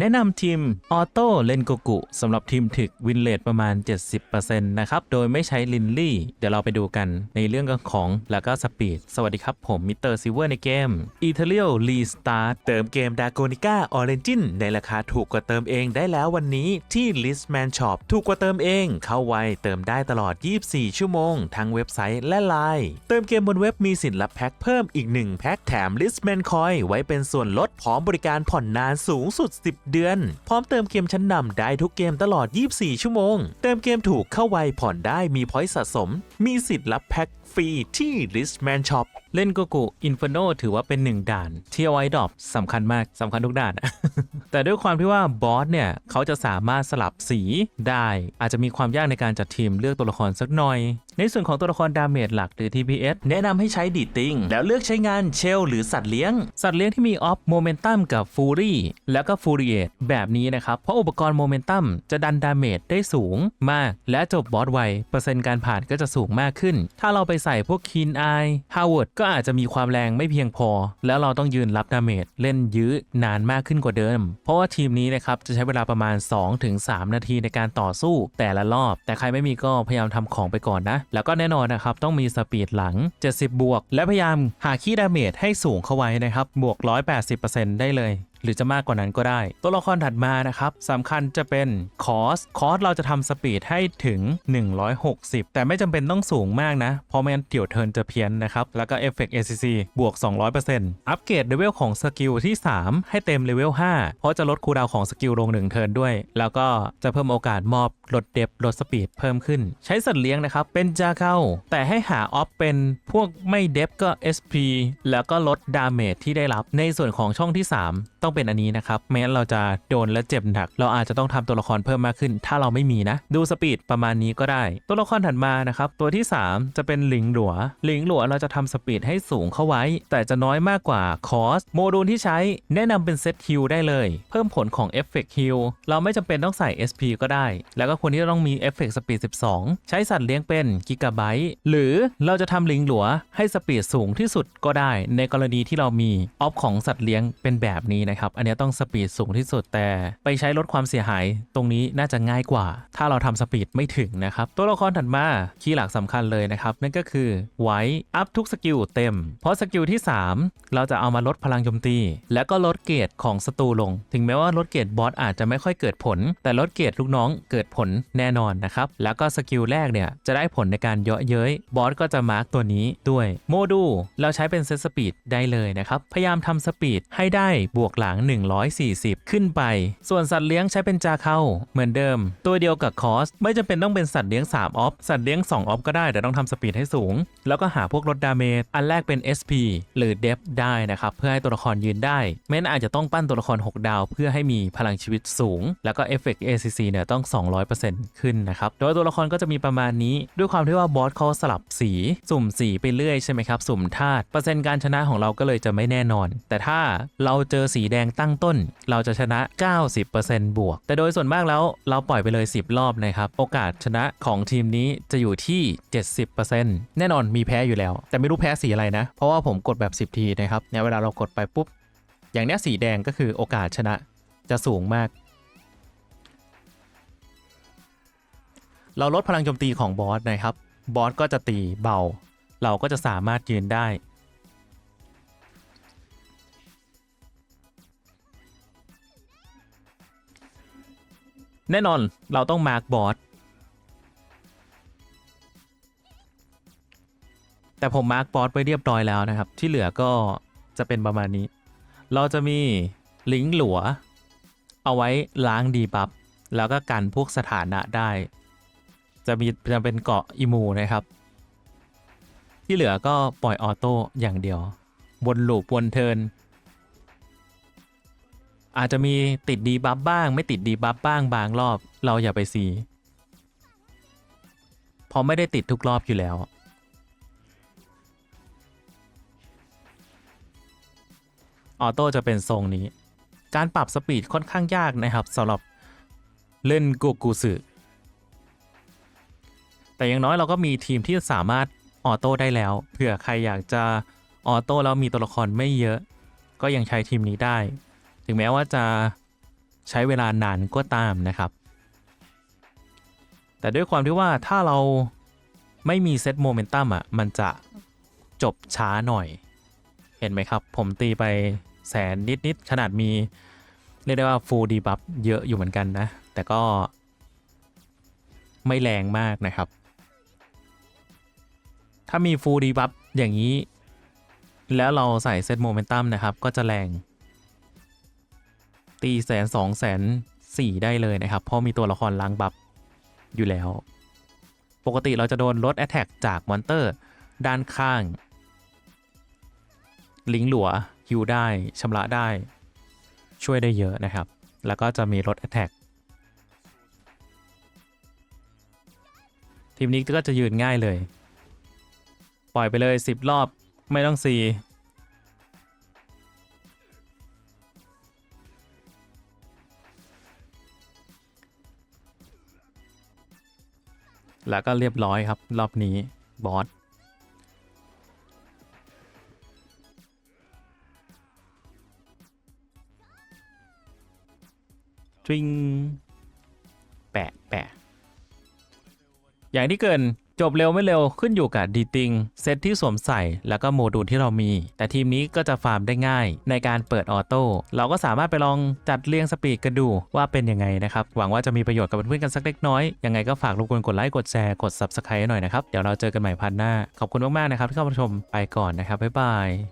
แนะนำทีมออโต้เลนโกกุสำหรับทีมถึกวินเลทประมาณ 70%นะครับ โดยไม่ใช้ลินลี่ เดี๋ยวเราไปดูกันในเรื่องของแล้วก็สปีด สวัสดีครับผมมิสเตอร์ซิเวอร์ในเกม e t h e r i a l Restart เติมเกม d a g o n i c a Origin ในราคาถูกกว่าเติมเองได้แล้ววันนี้ที่ Listman Shop ถูกกว่าเติมเอง เข้าไวเติมได้ตลอด 24 ชั่วโมง ทั้งเว็บไซต์และไลน์เติมเกมบนเว็บมีสิทธิ์รับแพ็คเพิ่มอีก 1 แพ็คแถม Listman Coin ไว้เป็นส่วนลดพร้อมบริการผ่อนนานสูงสุด 10เดือน พร้อมเติมเกมชั้นนำได้ทุกเกมตลอด 24 ชั่วโมง เติมเกมถูกเข้าไวผ่อนได้มีพอยต์สะสม มีสิทธิ์รับแพ็คฟรีที่ Listman Shop เล่นโกกุอินฟ r โนถือว่าเป็นหนึ่งด่าน ที่เอาไว้ดรอปสำคัญมากสำคัญทุกด่าน แต่ด้วยความที่ว่าบอสเนี่ย เขาจะสามารถสลับสีได้ อาจจะมีความยากในการจัดทีมเลือกตัวละครสักหน่อย ในส่วนของตัวละครดาเมจหลักหรือ TPS แนะนำให้ใช้ดีติงแล้วเลือกใช้งานเชลหรือสัตว์เลี้ยง สัตว์เลี้ยงที่มีออฟโมเมนตัมกับฟูรี่แล้วก็ฟูริเอตแบบนี้นะครับ เพราะอุปกรณ์โมเมนตัมจะดันดาเมจได้สูงมาก และจบบอสไว เปอร์เซ็นต์การผ่านก็จะสูงมากขึ้น ถ้าเราไปใส่พวกคีนไอฮาวเวิร์ดก็อาจจะมีความแรงไม่เพียงพอ แล้วเราต้องยืนรับดาเมจเล่นยื้อนานมากขึ้นกว่าเดิม เพราะว่าทีมนี้นะครับจะใช้เวลาประมาณ 2-3 นาทีในการต่อสู้แต่ละรอบ แต่ใครไม่มีก็พยายามทำของไปก่อนนะแล้วก็แน่นอนนะครับต้องมีสปีดหลัง 70 บวก และพยายามหาคีย์ดาเมจให้สูงเข้าไว้นะครับบวก 180%ได้เลยหรือจะมากกว่านั้นก็ได้ ตัวละครถัดมานะครับสำคัญจะเป็นคอสคอสเราจะทำสปีดให้ถึง 160 แต่ไม่จำเป็นต้องสูงมากนะ เพราะไม่งั้นเดี๋ยวเทิร์นจะเพี้ยนนะครับ แล้วก็เอฟเฟกต์ ACC บวก 200%อัปเกรดเลเวลของสกิลที่ 3 ให้เต็มเลเวล 5 เพราะจะลดคูลดาวของสกิลลง 1 เทิร์นด้วย แล้วก็จะเพิ่มโอกาสมอบลดเดฟลดสปีดเพิ่มขึ้น ใช้สัตว์เลี้ยงนะครับเป็นจาเข้า แต่ให้หาออฟเป็นพวกไม่เดฟก็ SP แล้วก็ลดดาเมจที่ได้รับในส่วนของช่องที่ 3ต้องเป็นอันนี้นะครับไม่งั้นเราจะโดนและเจ็บหนัก เราอาจจะต้องทำตัวละครเพิ่มมากขึ้น ถ้าเราไม่มีนะ ดูสปีดประมาณนี้ก็ได้ ตัวละครถัดมานะครับตัวที่ 3 จะเป็นหลิงหลัวหลิงหลัวเราจะทำสปีดให้สูงเข้าไว้ แต่จะน้อยมากกว่าคอสโมดูลที่ใช้แนะนำเป็นเซตฮิลได้เลย เพิ่มผลของเอฟเฟกต์ฮิลเราไม่จำเป็นต้องใส่ SP ก็ได้ แล้วก็ควรที่จะต้องมีเอฟเฟกต์สปีด12 ใช้สัตว์เลี้ยงเป็นกิกะไบต์หรือเราจะทำหลิงหลัวให้สปีดสูงที่สุดก็ได้ ในกรณีที่เรามีออฟของสัตว์เลี้ยงเป็นแบบนี้นะครับ อันนี้ต้องสปีดสูงที่สุดแต่ไปใช้ลดความเสียหายตรงนี้น่าจะง่ายกว่า ถ้าเราทำสปีดไม่ถึงนะครับ ตัวละครถัดมาคีย์หลักสำคัญเลยนะครับ นั่นก็คือไว้อัพทุกสกิลเต็ม เพราะสกิลที่ 3 เราจะเอามาลดพลังโจมตี แล้วก็ลดเกรดของศัตรูลง ถึงแม้ว่าลดเกรดบอสอาจจะไม่ค่อยเกิดผล แต่ลดเกรดลูกน้องเกิดผลแน่นอนนะครับแล้วก็สกิลแรกเนี่ยจะได้ผลในการเยาะเย้ยบอสก็จะมาร์กตัวนี้ด้วยโมดูลเราใช้เป็นเซตสปีดได้เลยนะครับพยายามทำสปีดให้ได้บวกหลัง 140 ขึ้นไป ส่วนสัตว์เลี้ยงใช้เป็นจาเข้า เหมือนเดิม ตัวเดียวกับคอส ไม่จำเป็นต้องเป็นสัตว์เลี้ยง 3 ออฟ สัตว์เลี้ยง 2 ออฟก็ได้ แต่ต้องทำสปีดให้สูง แล้วก็หาพวกลดดาเมจ อันแรกเป็น SP หรือ d e p ได้นะครับ เพื่อให้ตัวละครยืนได้แม้นอาจจะต้องปั้นตัวละคร 6 ดาว เพื่อให้มีพลังชีวิตสูง แล้วก็เอฟเฟกต์ ACC เนี่ยต้อง 200%ขึ้นนะครับ โดยตัวละครก็จะมีประมาณนี้ ด้วยความที่ว่าบอสเขาสลับสี สุ่มสีไปเรื่อยใช่ไหมครับ สุ่มธาตุ เปอร์เซ็นต์การชนะของเราก็เลยจะไม่แน่นอน แต่ถ้าเราเจอสีแดงตั้งต้น เราจะชนะ 90%บวก แต่โดยส่วนมากแล้วเราปล่อยไปเลย 10 รอบนะครับ โอกาสชนะของทีมนี้จะอยู่ที่ 70%แน่นอนมีแพ้อยู่แล้ว แต่ไม่รู้แพ้สีอะไรนะ เพราะว่าผมกดแบบ 10 ทีนะครับเนี่ยเวลาเรากดไปปุ๊บ อย่างเนี้ยสีแดงก็คือโอกาสชนะจะสูงมากเราลดพลังโจมตีของบอสนะครับ บอสก็จะตีเบา เราก็จะสามารถยืนได้ แน่นอนเราต้องมาร์กบอสแต่ผมมาร์กบอสไปเรียบร้อยแล้วนะครับ ที่เหลือก็จะเป็นประมาณนี้ เราจะมีลิงก์หลัว เอาไว้ล้างดีบัฟแล้วก็กันพวกสถานะได้ จะมีจะเป็นเกาะอิมูนะครับ ที่เหลือก็ปล่อยออโต้อย่างเดียวบนลูปวนเทิน อาจจะมีติดดีบัฟบ้าง ไม่ติดดีบัฟบ้างบางรอบ เราอย่าไปซีเพราะไม่ได้ติดทุกรอบอยู่แล้วออโต้จะเป็นทรงนี้ การปรับสปีดค่อนข้างยากนะครับสำหรับเล่นกูกูสึแต่อย่างน้อยเราก็มีทีมที่สามารถออโต้ได้แล้ว เผื่อใครอยากจะออโต้แล้วมีตัวละครไม่เยอะ ก็ยังใช้ทีมนี้ได้ ถึงแม้ว่าจะใช้เวลานานก็ตามนะครับ แต่ด้วยความที่ว่าถ้าเราไม่มีเซตโมเมนตัมอะ มันจะจบช้าหน่อย เห็นไหมครับ ผมตีไปแสนนิด ๆ ขนาดมี เรียกได้ว่าฟูลดีบัฟเยอะอยู่เหมือนกันนะ แต่ก็ไม่แรงมากนะครับ ถ้ามีฟูลดีบัฟอย่างนี้ แล้วเราใส่เซตโมเมนตัมนะครับ ก็จะแรง ตีแสนสองแสนสี่ได้เลยนะครับ เพราะมีตัวละครล้างบัฟอยู่แล้ว ปกติเราจะโดนลดแอ t แทกจากมอนเตอร์ด้านข้าง ลิงหลัวฮิวได้ชำระได้ ช่วยได้เยอะนะครับ แล้วก็จะมีลดแอ t แทกทีมนี้ก็จะยืนง่ายเลย ปล่อยไปเลย 10 รอบไม่ต้องซี แล้วก็เรียบร้อยครับ รอบนี้บอสทริงแปะแปะอย่างที่เกิน จบเร็วไม่เร็วขึ้นอยู่กับดีติงเซตที่สวมใส่แล้วก็โมดูลที่เรามี แต่ทีมนี้ก็จะฟาร์มได้ง่าย ในการเปิดออโต้เราก็สามารถไปลองจัดเรียงสปีดกันดูว่าเป็นยังไงนะครับ หวังว่าจะมีประโยชน์กับเพื่อนๆกันสักเล็กน้อย ยังไงก็ฝากรบกวนกดไลค์กดแชร์กด Subscribe หน่อยนะครับ เดี๋ยวเราเจอกันใหม่พันหน้า ขอบคุณมากๆนะครับที่เข้ามาชมไปก่อนนะครับบ๊ายบาย